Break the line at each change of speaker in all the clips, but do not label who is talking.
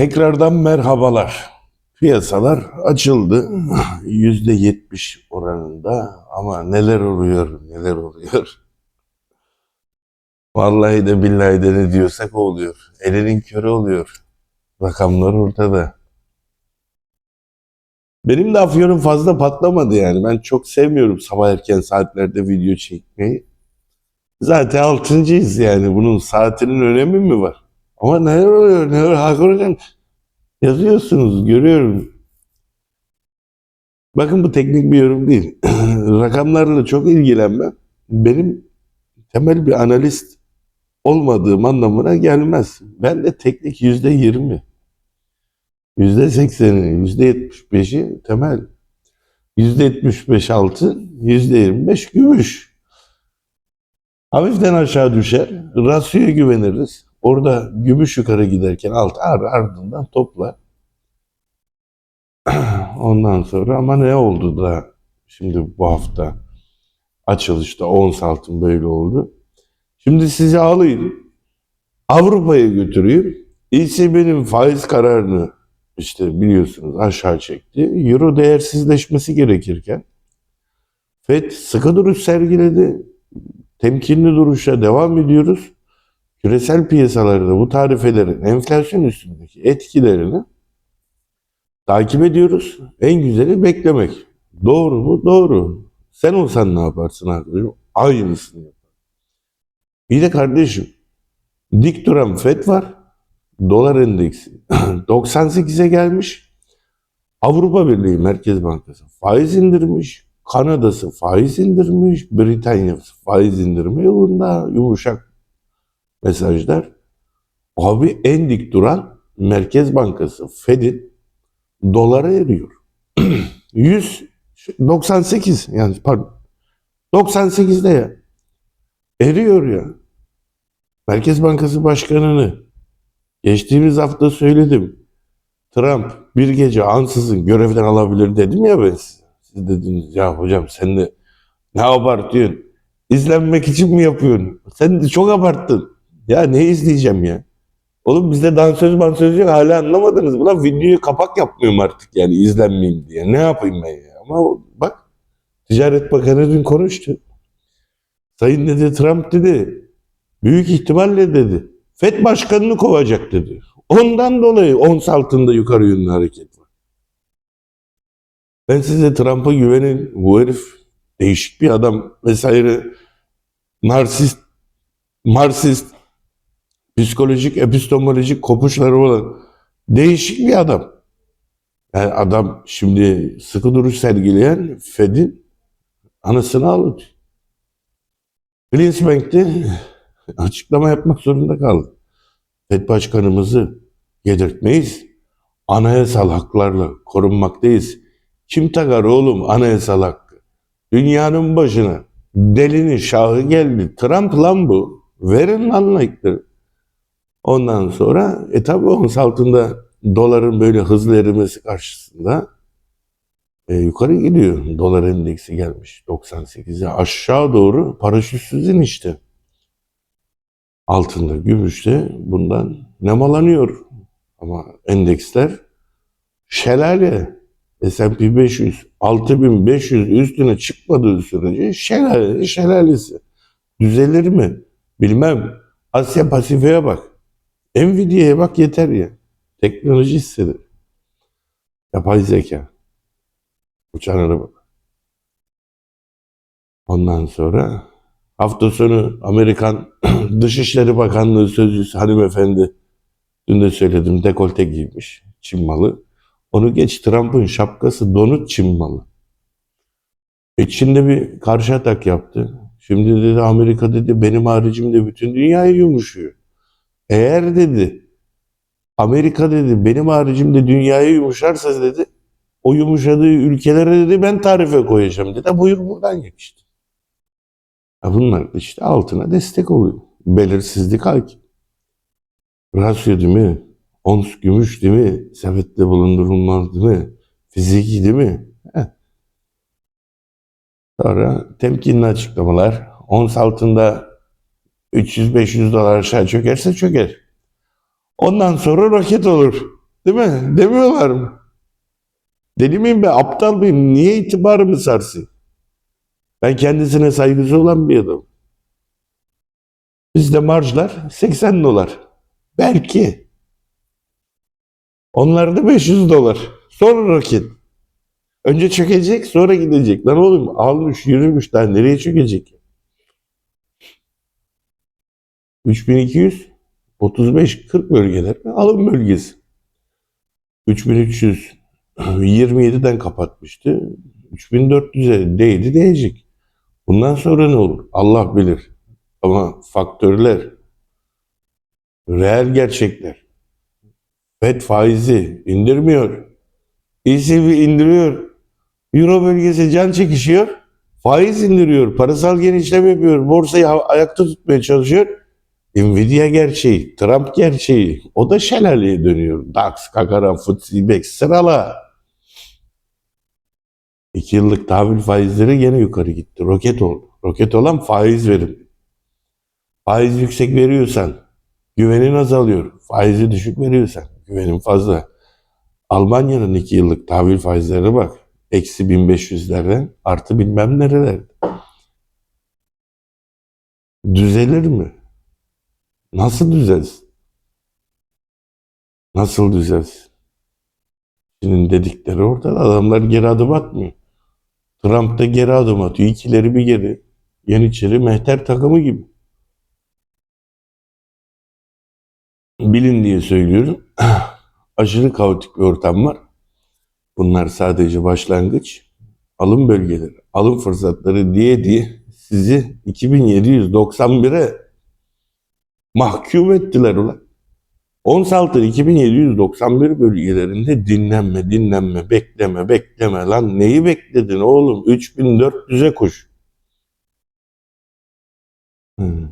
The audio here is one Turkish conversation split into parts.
Tekrardan merhabalar. Piyasalar açıldı. Yüzde yetmiş oranında ama neler oluyor, neler oluyor. Vallahi de billahi de ne diyorsak oluyor. Elinin körü oluyor. Rakamlar ortada. Benim de afyonum fazla patlamadı yani. Ben çok sevmiyorum sabah erken saatlerde video çekmeyi. Zaten altıncıyız yani. Bunun saatinin önemi mi var? Ama neler oluyor? Neler Hakan yazıyorsunuz görüyorum. Bakın bu teknik bir yorum değil. Rakamlarla çok ilgilenmem. Benim temel bir analist olmadığım anlamına gelmez. Ben de teknik yüzde yirmi. Yüzde sekseni, yüzde yetmiş beşi temel. Yüzde yetmiş beş altın, yüzde yirmi beş gümüş. Hafiften aşağı düşer. Rasyoya güveniriz. Orada gümüş yukarı giderken alt ar ardından toplar. Ondan sonra ama ne oldu da şimdi bu hafta açılışta ons altın böyle oldu. Şimdi sizi alayım. Avrupa'ya götüreyim. ECB'nin faiz kararını işte biliyorsunuz aşağı çekti. Euro değersizleşmesi gerekirken FED sıkı duruş sergiledi. Temkinli duruşa devam ediyoruz. Küresel piyasalarda bu tarifelerin enflasyon üstündeki etkilerini takip ediyoruz. En güzeli beklemek. Doğru mu? Doğru. Sen olsan ne yaparsın arkadaşım? Aynısını yapar. Bir de kardeşim dik duran FED var. Dolar endeksi 98'e gelmiş. Avrupa Birliği Merkez Bankası faiz indirmiş. Kanada'sı faiz indirmiş. Britanya'sı faiz indirme yolunda yumuşak mesajlar. Abi en dik duran Merkez Bankası Fed'in dolara eriyor. 198 yani pardon 98'de ya. Eriyor ya. Merkez Bankası Başkanı'nı geçtiğimiz hafta söyledim. Trump bir gece ansızın görevden alabilir dedim ya ben size. Siz dediniz ya hocam sen de ne abartıyorsun? İzlenmek için mi yapıyorsun? Sen de çok abarttın. Ya ne izleyeceğim ya? Oğlum bizde dansöz mansöz yok hala anlamadınız. Buna videoyu kapak yapmıyorum artık yani izlenmeyeyim diye. Ne yapayım ben ya? Ama bak Ticaret Bakanı dün konuştu. Sayın dedi Trump dedi büyük ihtimalle dedi FED başkanını kovacak dedi. Ondan dolayı ons altında yukarı yönlü hareket var. Ben size Trump'a güvenin. Bu herif değişik bir adam vesaire. Narsist, Marksist, psikolojik, epistemolojik kopuşları olan değişik bir adam. Yani adam şimdi sıkı duruş sergileyen Fed'in anısını ağlatıyor. Klinsbank'te açıklama yapmak zorunda kaldı. FED başkanımızı yedirtmeyiz. Anayasal haklarla korunmaktayız. Kim takar oğlum anayasal hakkı? Dünyanın başına delinin şahı geldi. Trump lan bu. Verin lan like'ları. Ondan sonra e tabi ons altında doların böyle hızlı erimesi karşısında e, yukarı gidiyor. Dolar endeksi gelmiş 98'e aşağı doğru paraşütsüz inişte. Altında, gümüşte bundan nemalanıyor. Ama endeksler şelale. S&P 500 6500 üstüne çıkmadığı sürece şelale şelalesi. Düzelir mi? Bilmem. Asya Pasifik'e bak. Nvidia'ya bak yeter ya. Teknoloji hisseder. Yapay zeka. Uçan araba. Ondan sonra hafta sonu Amerikan Dışişleri Bakanlığı Sözcüsü hanımefendi dün de söyledim dekolte giymiş. Çin malı. Onu geç Trump'ın şapkası donut Çin malı. E Çin'de bir karşı atak yaptı. Şimdi dedi Amerika dedi benim haricimde bütün dünyayı yumuşuyor. Eğer dedi Amerika dedi benim haricimde dünyayı yumuşarsa dedi o yumuşadığı ülkelere dedi ben tarife koyacağım dedi. Buyur buradan geçti. Ya bunlar işte altına destek oluyor. Belirsizlik hakim. Rasyo değil mi? Ons gümüş değil mi? Sepette bulundurulmaz değil mi? Fiziki değil mi? Heh. Sonra temkinli açıklamalar. Ons altında 300-500 dolar aşağı çökerse çöker. Ondan sonra roket olur. Değil mi? Demiyorlar mı? Deli miyim ben? Aptal mıyım? Niye itibarımı sarsın? Ben kendisine saygısı olan bir adamım. Bizde marjlar 80 dolar. Belki. Onlarda 500 dolar. Sonra roket. Önce çökecek sonra gidecek. Lan oğlum almış yürümüş daha nereye çökecek? 3200 35-40 bölgeler alım bölgesi. 3300 27'den kapatmıştı. 3400'e değdi değecek. Bundan sonra ne olur? Allah bilir. Ama faktörler, reel gerçekler, FED faizi indirmiyor. ECB indiriyor. Euro bölgesi can çekişiyor. Faiz indiriyor. Parasal genişleme yapıyor. Borsayı ayakta tutmaya çalışıyor. Nvidia gerçeği, Trump gerçeği. O da şelaleye dönüyor. DAX, Kakaran, FTSE, IBEX sırala. İki yıllık tahvil faizleri gene yukarı gitti. Roket oldu. Roket olan faiz verim. Faiz yüksek veriyorsan güvenin azalıyor. Faizi düşük veriyorsan güvenin fazla. Almanya'nın iki yıllık tahvil faizlerine bak. Eksi 1500'lerden artı bilmem nerelerde. Düzelir mi? Nasıl düzelsin? Nasıl düzelsin? Şimdi dedikleri ortada. Adamlar geri adım atmıyor. Trump da geri adım atıyor. İkileri bir geri. Yeniçeri mehter takımı gibi. Bilin diye söylüyorum. Aşırı kaotik bir ortam var. Bunlar sadece başlangıç. Alım bölgeleri, alım fırsatları diye diye sizi 2791'e mahkum ettiler ulan. Ons altı 2791 bölgelerinde dinlenme, dinlenme, bekleme, bekleme lan neyi bekledin oğlum? 3400'e koş. Hmm.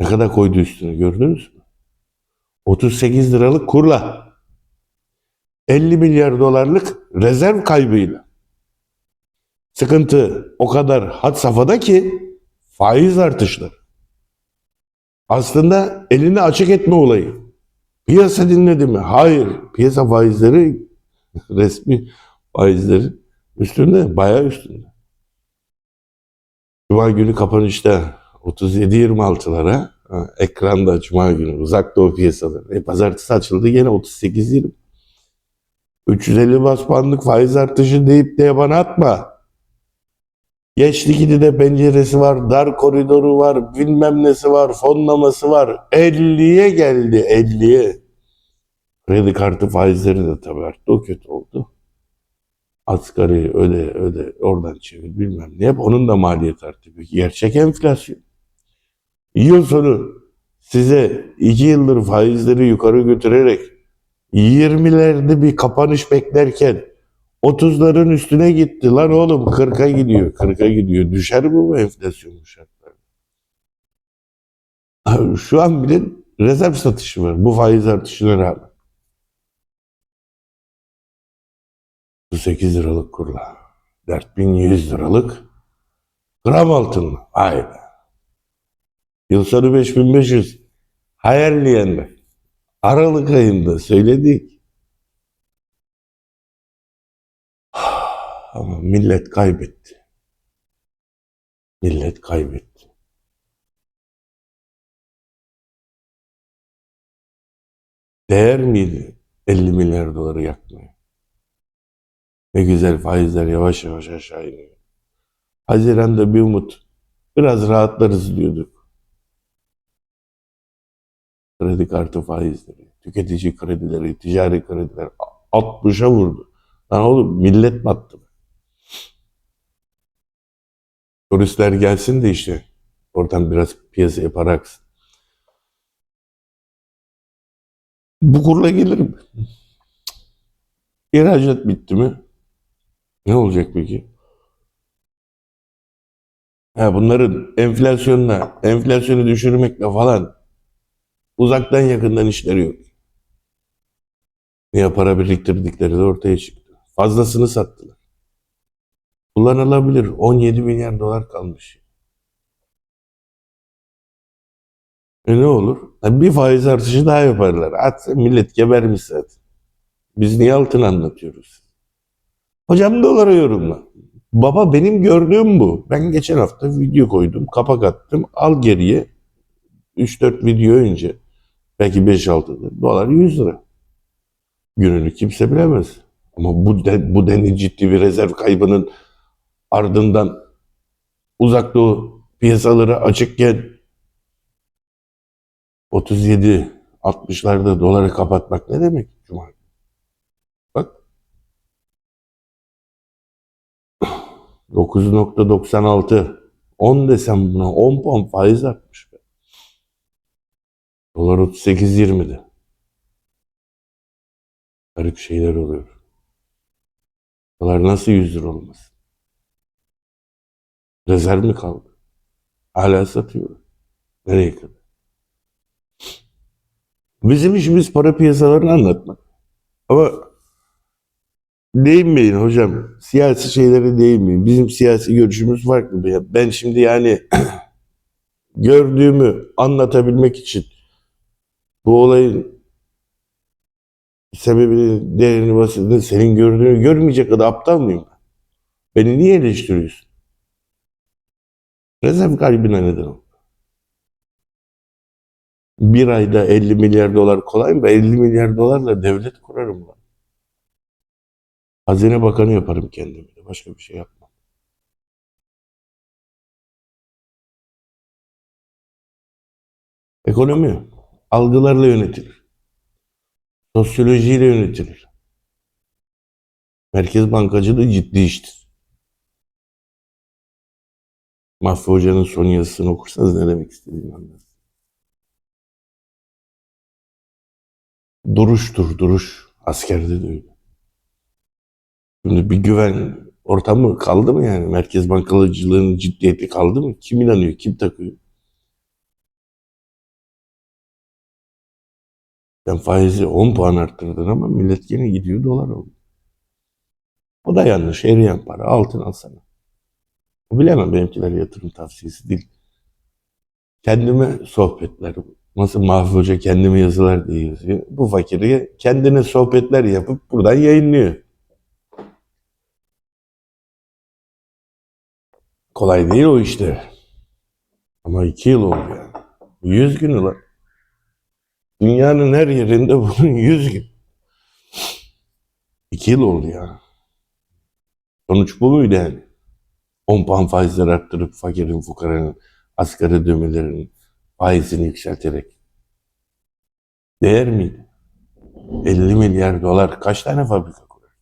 Ne kadar koydu üstüne gördünüz mü? 38 liralık kurla 50 milyar dolarlık rezerv kaybıyla. Sıkıntı o kadar had safhada ki faiz artışları. Aslında elini açık etme olayı. Piyasa dinledi mi? Hayır. Piyasa faizleri resmi faizleri üstünde, bayağı üstünde. Cuma günü kapanışta 37-26'lara ha, ekranda Cuma günü uzak doğu piyasaları. E, pazartesi açıldı yine 38-20. 350 bas faiz artışı deyip de bana atma. Geçti de penceresi var, dar koridoru var, bilmem nesi var, fonlaması var. 50'ye geldi, 50'ye. Kredi kartı faizleri de tabii arttı, o kötü oldu. Asgari öde, öde, oradan çevir bilmem ne yap. Onun da maliyet arttı. Gerçek enflasyon. Yıl sonu size iki yıldır faizleri yukarı götürerek 20'lerde bir kapanış beklerken 30'ların üstüne gitti lan oğlum 40'a gidiyor 40'a gidiyor düşer bu enflasyon bu şartlarda? Şu an bile rezerv satışı var bu faiz artışına rağmen. 38 liralık kurla 4100 liralık gram altınla vay be. Yıl sonu 5500 hayalleyenler. Aralık ayında söyledik. Ama millet kaybetti. Millet kaybetti. Değer miydi 50 milyar doları yakmaya? Ne güzel faizler yavaş yavaş aşağı iniyor. Haziran'da bir umut. Biraz rahatlarız diyorduk. Kredi kartı faizleri, tüketici kredileri, ticari krediler 60'a vurdu. Lan oğlum millet battı. Turistler gelsin de işte oradan biraz piyasaya para. Bu kurla gelir mi? İhracat bitti mi? Ne olacak peki? Ha, bunların enflasyonla, enflasyonu düşürmekle falan uzaktan yakından işleri yok. Niye para biriktirdikleri de ortaya çıktı. Fazlasını sattılar. Kullanılabilir 17 milyar dolar kalmış. E ne olur? Bir faiz artışı daha yaparlar. At, millet gebermiş zaten. Biz niye altın anlatıyoruz? Hocam dolara yorumla. Baba benim gördüğüm bu. Ben geçen hafta video koydum, kapak attım. Al geriye 3-4 video önce belki 5-6'da dolar 100 lira. Gününü kimse bilemez. Ama bu, de, bu denli ciddi bir rezerv kaybının ardından uzak doğu piyasaları açıkken 37 60'larda doları kapatmak ne demek Cuma? Bak 9.96 10 desem buna 10 puan faiz artmış be. Dolar 38.20'de. Garip şeyler oluyor. Dolar nasıl 100 lira olmaz? Rezerv mi kaldı? Hala satıyor. Nereye kadar? Bizim işimiz para piyasalarını anlatmak. Ama değinmeyin hocam. Siyasi şeylere değinmeyin. Bizim siyasi görüşümüz farklı. Ben şimdi yani gördüğümü anlatabilmek için bu olayın sebebini, değerini, basitini senin gördüğünü görmeyecek kadar aptal mıyım ben? Beni niye eleştiriyorsun? Rezerv kaybına neden oldu. Bir ayda 50 milyar dolar kolay mı? Ben 50 milyar dolarla devlet kurarım ben. Hazine Bakanı yaparım kendimi. Başka bir şey yapmam. Ekonomi algılarla yönetilir. Sosyolojiyle yönetilir. Merkez bankacılığı ciddi iştir. Mahfi Hoca'nın son yazısını okursanız ne demek istediğini anlarsınız. Duruştur, duruş. Askerde de öyle. Şimdi bir güven ortamı kaldı mı yani? Merkez bankacılığının ciddiyeti kaldı mı? Kim inanıyor, kim takıyor? Sen faizi 10 puan arttırdın ama millet gene gidiyor dolar oldu. O da yanlış. Eriyen para. Altın alsana. Bilemem benimkiler yatırım tavsiyesi değil. Kendime sohbetler. Nasıl Mahfi Hoca kendime yazılar diye yazıyor. Bu fakiri kendine sohbetler yapıp buradan yayınlıyor. Kolay değil o işte. Ama iki yıl oldu yani. Yüz gün ulan. Dünyanın her yerinde bunun yüz gün. İki yıl oldu ya. Sonuç bu muydu yani? 10 puan faizler arttırıp fakirin, fukaranın, asgari ödemelerinin faizini yükselterek. Değer miydi? 50 milyar dolar kaç tane fabrika kurar?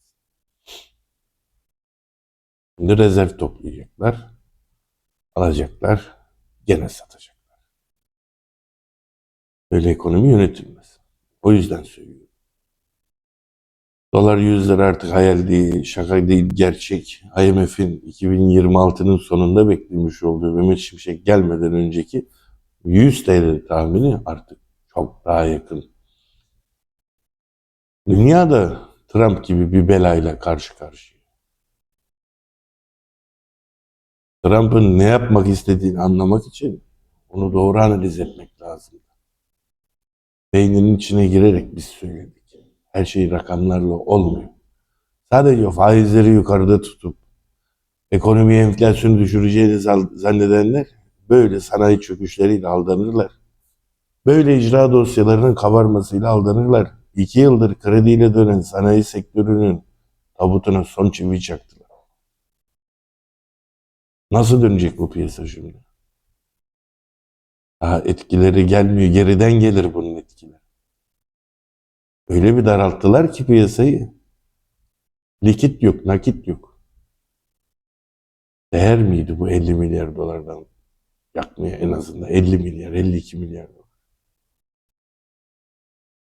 Şimdi rezerv toplayacaklar, alacaklar, gene satacaklar. Böyle ekonomi yönetilmez. O yüzden söylüyorum. Dolar 100 lira artık hayal değil, şaka değil, gerçek. IMF'in 2026'nın sonunda beklemiş olduğu Mehmet Şimşek gelmeden önceki 100 TL tahmini artık çok daha yakın. Dünya da Trump gibi bir belayla karşı karşıya. Trump'ın ne yapmak istediğini anlamak için onu doğru analiz etmek lazım. Beyninin içine girerek biz söyledik. Her şey rakamlarla olmuyor. Sadece faizleri yukarıda tutup ekonomi enflasyonu düşüreceğini zannedenler böyle sanayi çöküşleriyle aldanırlar. Böyle icra dosyalarının kabarmasıyla aldanırlar. İki yıldır krediyle dönen sanayi sektörünün tabutuna son çivi çaktılar. Nasıl dönecek bu piyasa şimdi? Daha etkileri gelmiyor. Geriden gelir bunun etkileri. Öyle bir daralttılar ki piyasayı. Likit yok, nakit yok. Değer miydi bu 50 milyar dolardan yakmaya en azından 50 milyar, 52 milyar dolar.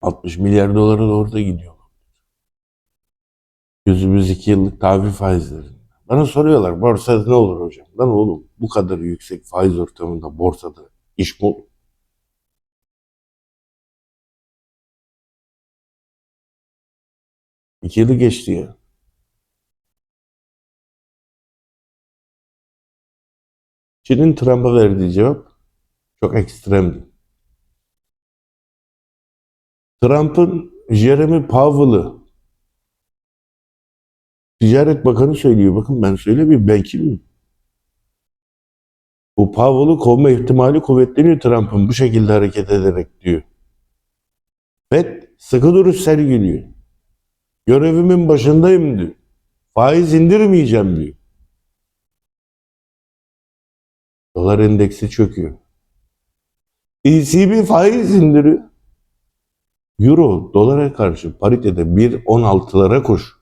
60 milyar dolara doğru da gidiyor. Gözümüz iki yıllık tahvil faizleri. Bana soruyorlar borsada ne olur hocam? Lan oğlum bu kadar yüksek faiz ortamında borsada iş mi olur? İki yılı geçti ya. Çin'in Trump'a verdiği cevap çok ekstremdi. Trump'ın Jeremy Powell'ı Ticaret Bakanı söylüyor. Bakın ben söylemiyorum. Ben kimim? Bu Powell'ı kovma ihtimali kuvvetleniyor Trump'ın bu şekilde hareket ederek diyor. FED sıkı duruş sergiliyor. Görevimin başındayım diyor. Faiz indirmeyeceğim diyor. Dolar endeksi çöküyor. ECB faiz indiriyor. Euro dolara karşı paritede 1.16'lara koş.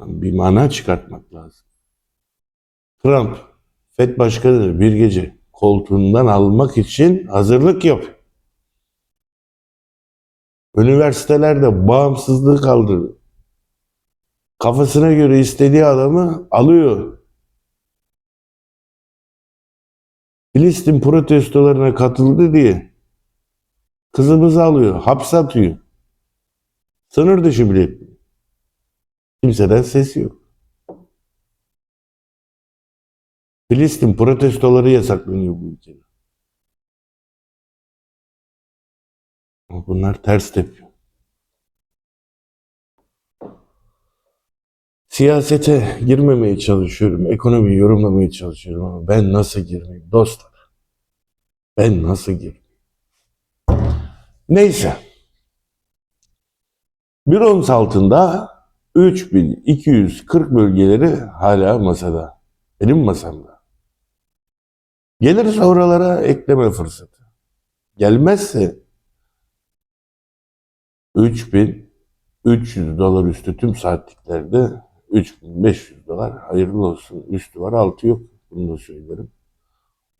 Bir mana çıkartmak lazım. Trump, FED Başkanı bir gece koltuğundan almak için hazırlık yapıyor. Üniversitelerde bağımsızlığı kaldırıyor. Kafasına göre istediği adamı alıyor. Filistin protestolarına katıldı diye kızımızı alıyor, hapse atıyor. Sınır dışı bile. Kimseden ses yok. Filistin protestoları yasaklanıyor bu ülkede. Ama bunlar ters tepiyor. Siyasete girmemeye çalışıyorum. Ekonomiyi yorumlamaya çalışıyorum ama ben nasıl girmeyeyim dostlar? Ben nasıl girmeyeyim? Neyse. Bir ons altında 3240 bölgeleri hala masada. Benim masamda. Gelirse oralara ekleme fırsatı. Gelmezse 3300 dolar üstü tüm saatliklerde 3500 dolar hayırlı olsun. Üstü var altı yok. Bunu da söylerim.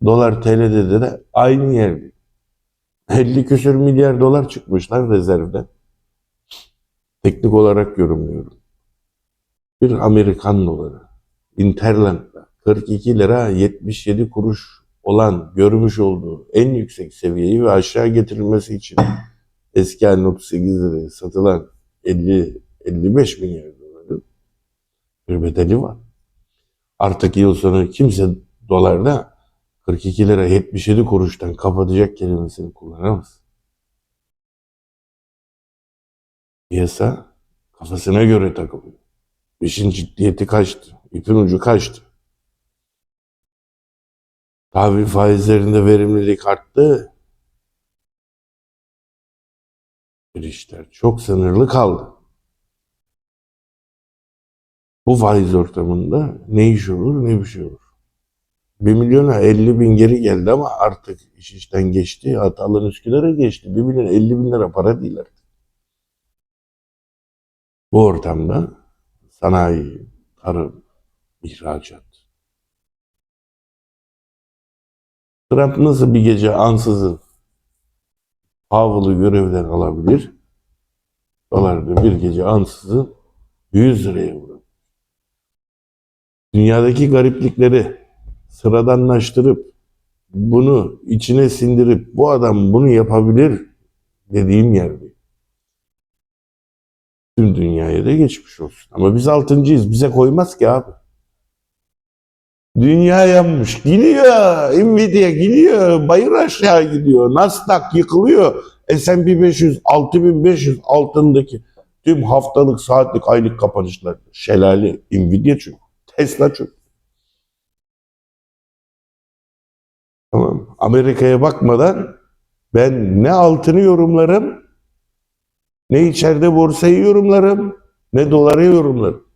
Dolar TL'de de aynı yerde. 50 küsür milyar dolar çıkmışlar rezervden. Teknik olarak yorumluyorum. Bir Amerikan doları. Interland'da 42 lira 77 kuruş olan görmüş olduğu en yüksek seviyeyi ve aşağı getirilmesi için eski halinin 38 liraya satılan 50 55 milyar doların bir bedeli var. Artık yıl sonu kimse dolarda 42 lira 77 kuruştan kapatacak kelimesini kullanamaz. Piyasa kafasına göre takılıyor. İşin ciddiyeti kaçtı. İpin ucu kaçtı. Tahvil faizlerinde verimlilik arttı. Girişler çok sınırlı kaldı. Bu faiz ortamında ne iş olur ne bir şey olur. 1 milyona 50 bin geri geldi ama artık iş işten geçti. Hatalan Üsküdar'a geçti. 1 milyon 50 bin lira para değil artık. Bu ortamda sanayi, tarım, ihracat. Trump nasıl bir gece ansızın Powell'ı görevden alabilir? Dolar da bir gece ansızın 100 liraya vurur. Dünyadaki gariplikleri sıradanlaştırıp bunu içine sindirip bu adam bunu yapabilir dediğim yerde. Tüm dünyaya da geçmiş olsun. Ama biz altıncıyız. Bize koymaz ki abi. Dünya yanmış. Gidiyor. Nvidia gidiyor. Bayır aşağı gidiyor. Nasdaq yıkılıyor. S&P 500, 6500 altındaki tüm haftalık, saatlik, aylık kapanışlar. Şelale. Nvidia çünkü. Tesla çünkü. Tamam. Amerika'ya bakmadan ben ne altını yorumlarım, ne içeride borsayı yorumlarım, ne doları yorumlarım.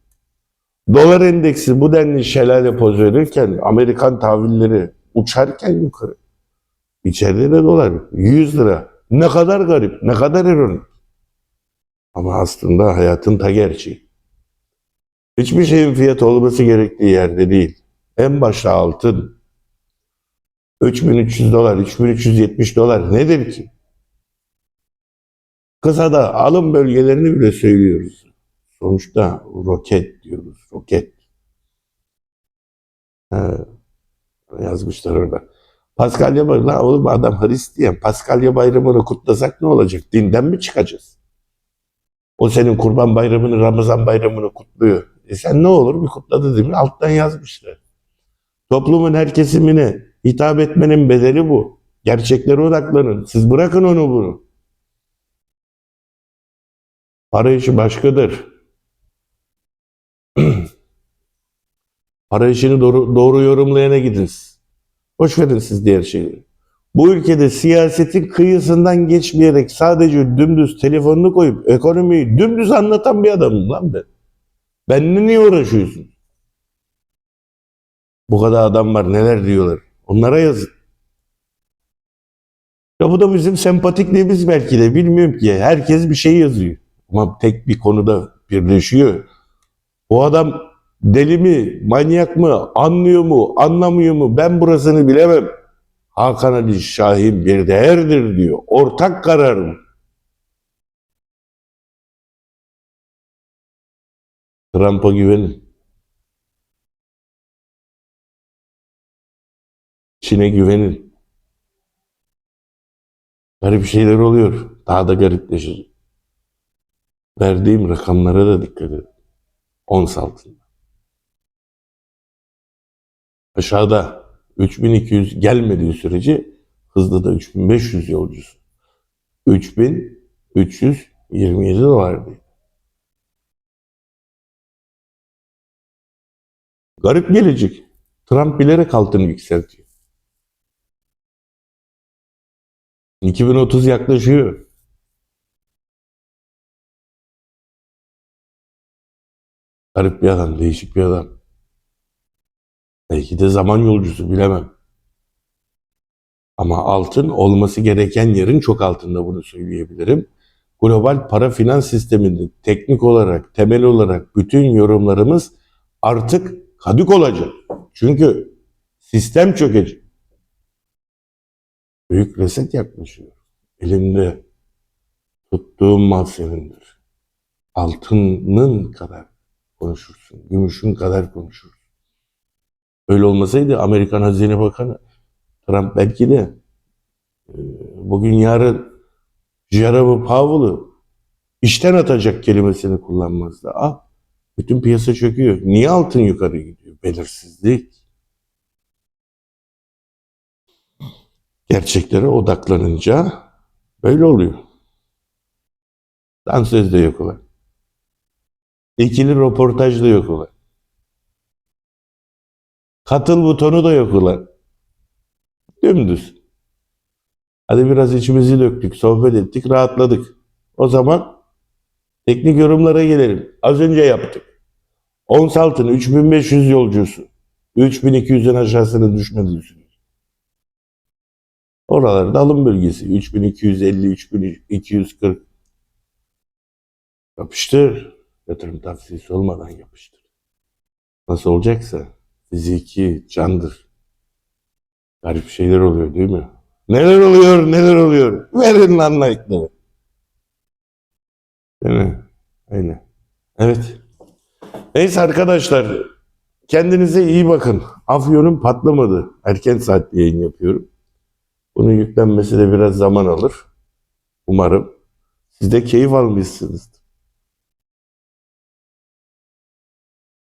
Dolar endeksi bu denli şelale poz verirken, Amerikan tahvilleri uçarken yukarı. İçeride de dolar 100 lira. Ne kadar garip, ne kadar ironik. Ama aslında hayatın ta gerçeği. Hiçbir şeyin fiyatı olması gerektiği yerde değil. En başta altın. 3300 dolar, 3370 dolar nedir ki? Kısada alım bölgelerini bile söylüyoruz. Sonuçta roket diyoruz, roket. Ha, yazmışlar orada. Paskalya bayramı, oğlum adam Hristiyan. Paskalya bayramını kutlasak ne olacak? Dinden mi çıkacağız? O senin kurban bayramını, Ramazan bayramını kutluyor. E sen ne olur bir kutladı değil mi? Alttan yazmışlar. Toplumun her kesimine hitap etmenin bedeli bu. Gerçeklere odaklanın. Siz bırakın onu bunu. İşi başkadır. Para işini doğru, doğru yorumlayana gidin. siz. Boş verin siz diğer şeyleri. Bu ülkede siyasetin kıyısından geçmeyerek sadece dümdüz telefonunu koyup ekonomiyi dümdüz anlatan bir adamım lan ben. Benimle niye uğraşıyorsun? Bu kadar adam var neler diyorlar. Onlara yazın. Ya bu da bizim sempatikliğimiz belki de bilmiyorum ki. Herkes bir şey yazıyor. Ama tek bir konuda birleşiyor. O adam deli mi, manyak mı, anlıyor mu, anlamıyor mu ben burasını bilemem. Hakan Ali Şahin bir değerdir diyor. Ortak kararım. Trump'a güvenin. Çin'e güvenin. Garip şeyler oluyor. Daha da garipleşecek. Verdiğim rakamlara da dikkat edin. Ons altında. Aşağıda 3200 gelmediği sürece hızlı da 3500 yolcusu. 3327 dolardı. Garip gelecek. Trump bilerek altını yükseltiyor. 2030 yaklaşıyor. Garip bir adam, değişik bir adam. Belki de zaman yolcusu bilemem. Ama altın olması gereken yerin çok altında bunu söyleyebilirim. Global para finans sisteminde teknik olarak, temel olarak bütün yorumlarımız artık kadük olacak. Çünkü sistem çökecek. Büyük reset yaklaşıyor. Elimde tuttuğum mal senindir. Altının kadar konuşursun. Gümüşün kadar konuşursun. Öyle olmasaydı Amerikan Hazine Bakanı Trump belki de e, bugün yarın Jerome Powell'ı işten atacak kelimesini kullanmazdı. Ah, bütün piyasa çöküyor. Niye altın yukarı gidiyor? Belirsizlik. Gerçeklere odaklanınca böyle oluyor. Dansöz de yok olan. İkili röportaj da yok olan. Katıl butonu da yok ulan. Dümdüz. Hadi biraz içimizi döktük, sohbet ettik, rahatladık. O zaman teknik yorumlara gelelim. Az önce yaptık. Ons altın 3500 yolcusu. 3200'ün aşağısına düşmediği sürece. Oralarda alım bölgesi. 3250, 3240. Yapıştır. Yatırım tavsiyesi olmadan yapıştır. Nasıl olacaksa fiziki candır. Garip şeyler oluyor değil mi? Neler oluyor, neler oluyor? Verin lan like'ları. Değil mi? Aynen. Evet. Neyse arkadaşlar. Kendinize iyi bakın. Afyonum patlamadı. Erken saatte yayın yapıyorum. Bunun yüklenmesi de biraz zaman alır. Umarım. Siz de keyif almışsınızdır.